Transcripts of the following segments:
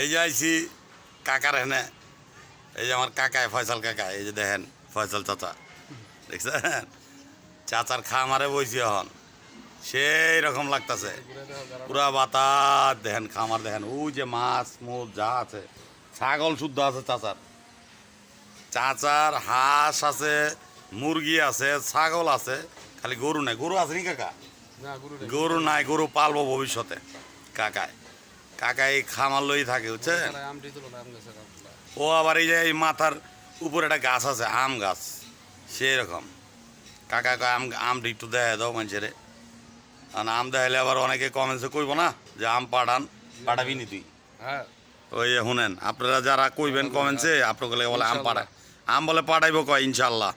এই যে আইছি কাকার হেনে এই যে আমার কাকায় ফয়সাল কাকা এই যে দেখেন ফয়সাল চাচা। দেখছেন? চাচার খামারে বইছি এখন। সেই রকম লাগতাছে। পুরা বাতাস দেখেন খামার দেখেন। ওই যে মাছ মুখ যা আছে ছাগল শুদ্ধ আছে চাচার। চাচার হাঁস আছে মুরগি আছে ছাগল আছে খালি গরু নাই। গরু আছে নি কাকা? গরু নাই গরু পালবো ভবিষ্যতে। কাকায়। কাকাই খামার লই থাকে বুঝছেন? আমগুলা। ও আবার এই যে এই মাথার উপরে একটা গাছ আছে আম গাছ সেই রকম কাকা আম আমটা একটু দেয় দাও মানুষের আর আম দেখাইলে আবার অনেকে কমেন্টসে কইব না যে আম পাঠান পাঠাবি নি তুই। হ্যাঁ। ওই শুনেন আপনারা যারা কইবেন কমেন্টসে আপনাকে বলে আম পাঠায় আম বলে পাঠাইব কয় ইনশাল্লাহ।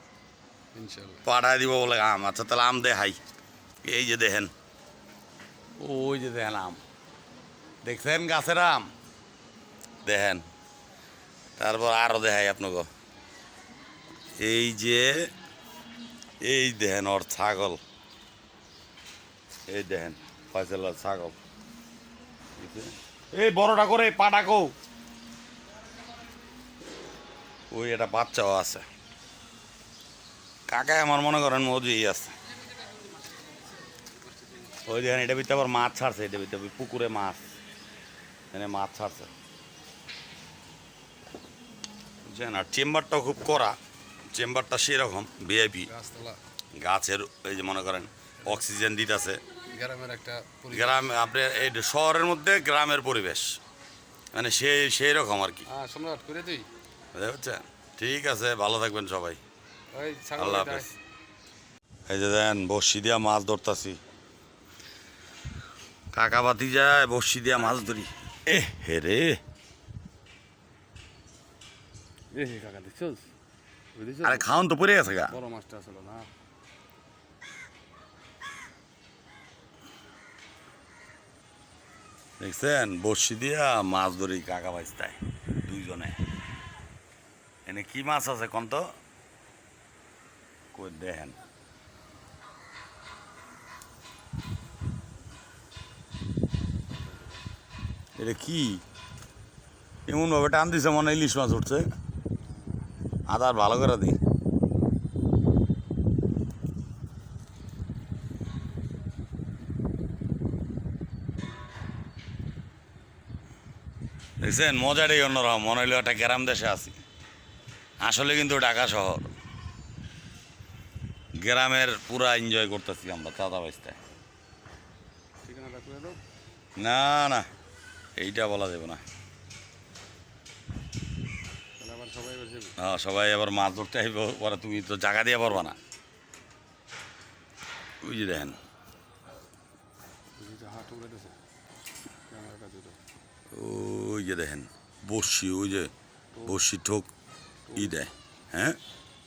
পাঠায় দিব বলে আম আচ্ছা তাহলে আম দেখাই। এই যে দেখেন ওই যে দেখেন আম। দেখছেন গাছের আম? দেখেন। তারপর আরও দেখাই আপনাকে। এই যে, এই দেখেন ওর ছাগল। এই দেখেন, ফয়সালার ছাগল? এই বড়টা করে পাটাকো ওই একটা বাচ্চাও আছে। কাকায় আমার মনে করেন মজুই আছে। ওই দেখেন, এটা ভিতরে আবার মাছ ছাড়ছে, এটা ভিতরে পুকুরে মাছ। এখানে মাছ ছাড়ছে। বুঝছেন? আর চেম্বারটাও খুব কড়া। চেম্বারটা সেরকম ভিআইপি গাছের এই যে মনে করেন অক্সিজেন দিতেছে। গ্রামের একটা গ্রাম আপনি এই শহরের মধ্যে গ্রামের পরিবেশ। মানে সেই সেই রকম আর কি। হ্যাঁ সম্রাট করে ঠিক আছে ভালো থাকবেন সবাই। আল্লাহ হাফেজ। এই যে দেন বর্ষি দিয়া মাছ ধরতাছি। কাকা বাতি যায় বর্ষি দিয়া মাছ ধরি। এ হে রে কাকা দেখছস? আরে খাওন তো পড়ে গেছে গা। বড় মাছটা আসলো না। দেখছেন বর্ষি দিয়া মাছ ধরি কাকা বাজতায় দুইজনে। এনে কি মাছ আছে কোন তো? কই দেখেন। এটা কি? এমন ভাবে টান দিছে মনে ইলিশ মাছ উঠছে। আদার ভালো করে দিই। দেখছেন মজাটাই অন্যরকম মনে হইল একটা গ্রাম দেশে আছি। আসলে কিন্তু ঢাকা শহর। গ্রামের পুরা এনজয় করতেছি আমরা চাঁদা দাও। না না। এইটা বলা যাবে না। তাহলে সবাই এবার হ্যাঁ সবাই আবার মাছ ধরতে আইব পরে তুমি তো জায়গা দিয়ে পারবা না। ওই যে দেখেন। ওই যে দেখেন বসি ওই যে বসি ঠোক। ই দেয় হ্যাঁ?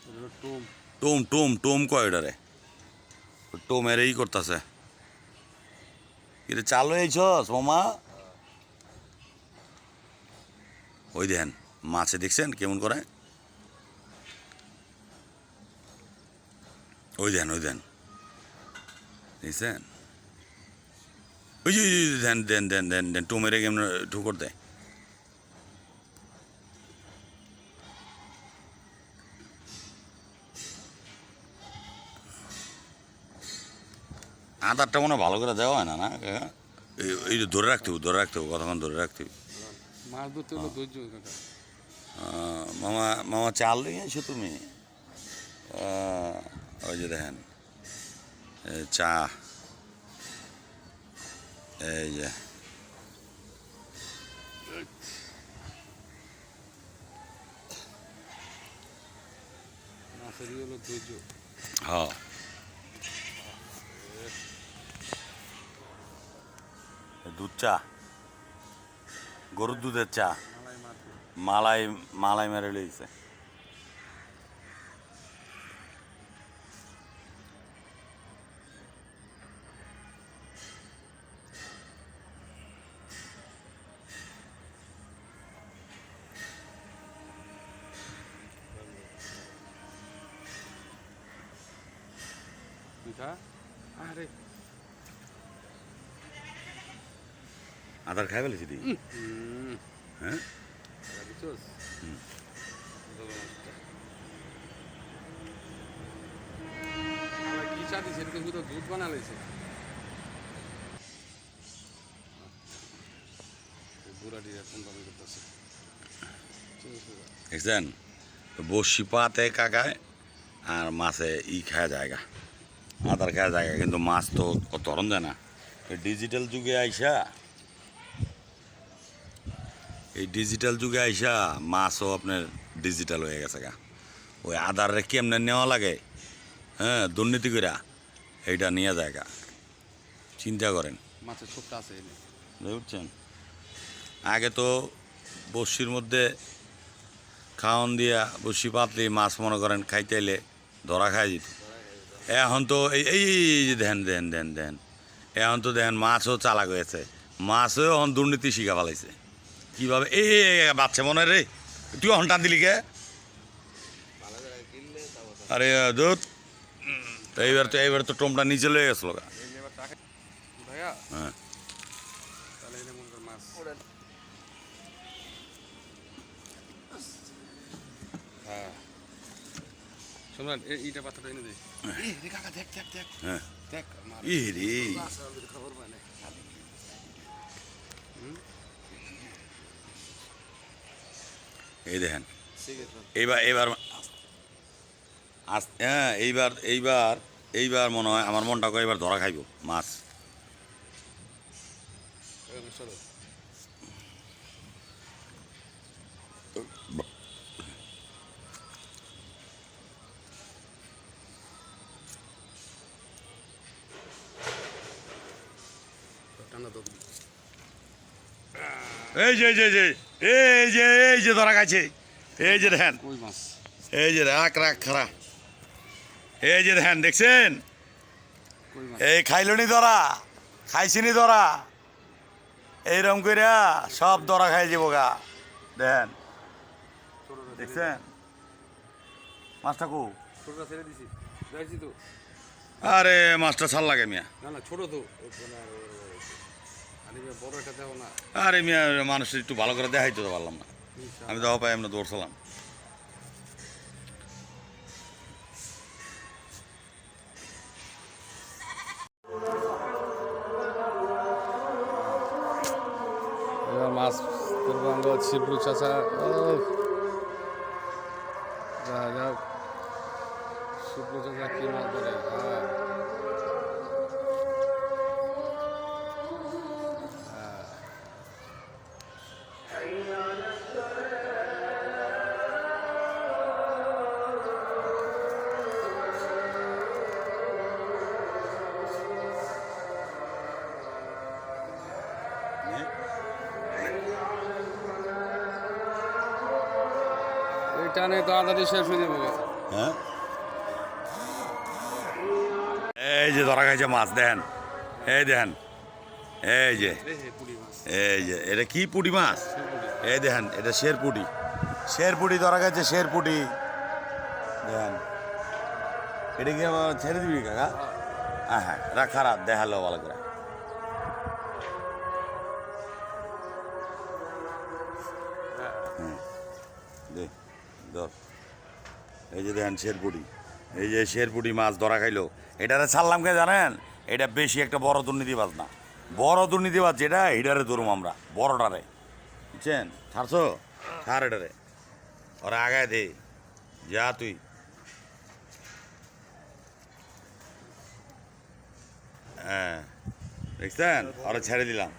এটা টোম। টোম টোম টোম কয় টোমের এই করতেছে। কিরে চালু হয়েছস মামা? ওই দেখেন, মাছে দেখছেন কেমন করে? ওই দেন ওই দেন দেখছেন? ওই যে দেন দেন দেন দেন দেন টোমেরে কেমন ঠুকর দেয় আদারটা মনে ভালো করে দেওয়া হয় না না? এই- ধরে রাখতে হবে, ধরে রাখতে হবে কতক্ষণ ধরে রাখতে হবে। মাছ ধরতে হলো ধৈর্য কাকা মামা মামা চাল নিয়ে এসো তুমি। ওই যে দেখেন চা। এই যে। ধৈর্য। হ্যাঁ। দুধ চা। গরুর দুধের চা। মালাই মালাই মেরে লইছে। আরে। আদার খাই হুম হ্যাঁ? দুধ করতেছে দেখছেন বসি পাতে কাকায় আর মাছে ই খাওয়া জায়গা। আদার খাওয়া জায়গা, কিন্তু মাছ তো ধরন দেয় না। ডিজিটাল যুগে আইসা এই ডিজিটাল যুগে আইসা মাছও আপনার ডিজিটাল হয়ে গেছে গা। ওই আদারে কেমনে নেওয়া লাগে? হ্যাঁ দুর্নীতি কইরা এইটা নিয়ে যায় গা। চিন্তা করেন। মাছের ছোপটা আছে বুঝছেন আগে তো বসির মধ্যে খাওয়ান দিয়া বসি পাতলি মাছ মনে করেন খাইতেলে ধরা খাই যেত এখন তো এই এই এই যে দেন দেন দেন দেন। এখন তো দেখেন মাছও চালাক হয়েছে। মাছও এখন দুর্নীতি শিখা ফেলাইছে কীভাবে? এই, বাচ্চা মনে রে। তুই এখন টান দিলি কে? আরে দুধ। এইবার তো এইবার তো টোমটা নিচে লয়ে গেছিল হ্যাঁ হ্যাঁ। সম্রাট এই- এইটা পাথরটা এনে দে। এই দেখ দেখ দেখ। হ্যাঁ। দেখ রে খবর পায় না এই দেখেন। এইবার এইবার হ্যাঁ এইবার এইবার এইবার মনে হয় আমার মনটা করে এবার ধরা খাইব মাছ। এই যে যে যে। এই যে এই যে ধরা খাইছে এই যে দেখেন। এই যে রাখ রাখ খারা এই যে দেখেন দেখছেন? এই খাইলনি ধরা খাইছিনি ধরা। এইরকম কইরা সব ধরা খাই যাব গা। দেখেন। দেখছেন? মাছটা কু ছেড়ে দিছি। আরে মাছটা ছাল লাগে মিয়া। না না ছোট তো। আরে বড় একটা দেবো না। আরে মিয়া মানুষ একটু ভালো করে দেখাই তো পারলাম না। আমি দেওয়া পাই আমরা দৌড়ছিলাম। এবার মাছ আমরা শিবরু চাচা। যা যা শিবরু চাচা কি মাছ ধরে? টানে তো আদারি শেষ হয়ে যাবে। হ্যাঁ? এই যে ধরা খাইছে মাছ দেখেন এই দেখেন এই যে। এই যে। এটা কি পুটি মাছ? এই দেখেন এটা শের পুটি শের পুটি ধরা গেছে শের পুটি দেখেন এটা কি আবার ছেড়ে দিবি কাকা? হ্যাঁ। হ্যাঁ রাখ খারাপ দেখাল ভালো করে। ধর। এই যে দেখেন শেরপুটি। এই যে শেরপুটি মাছ ধরা খাইলো। এটারে ছাড়লাম কে জানেন? এটা বেশি একটা বড় দুর্নীতিবাজ না। বড় দুর্নীতিবাজ যেটা এটারে ধরুম আমরা, বড়টারে। বুঝছেন? ছাড়ছো? ছাড় এটারে। ওরা আগায় দে। যা তুই। হ্যাঁ। দেখছেন? ওরা ছেড়ে দিলাম।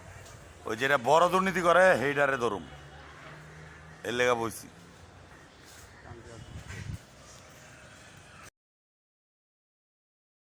ওই যেটা বড় দুর্নীতি করে সেইটারে ধরুম। এর লেগা বলছি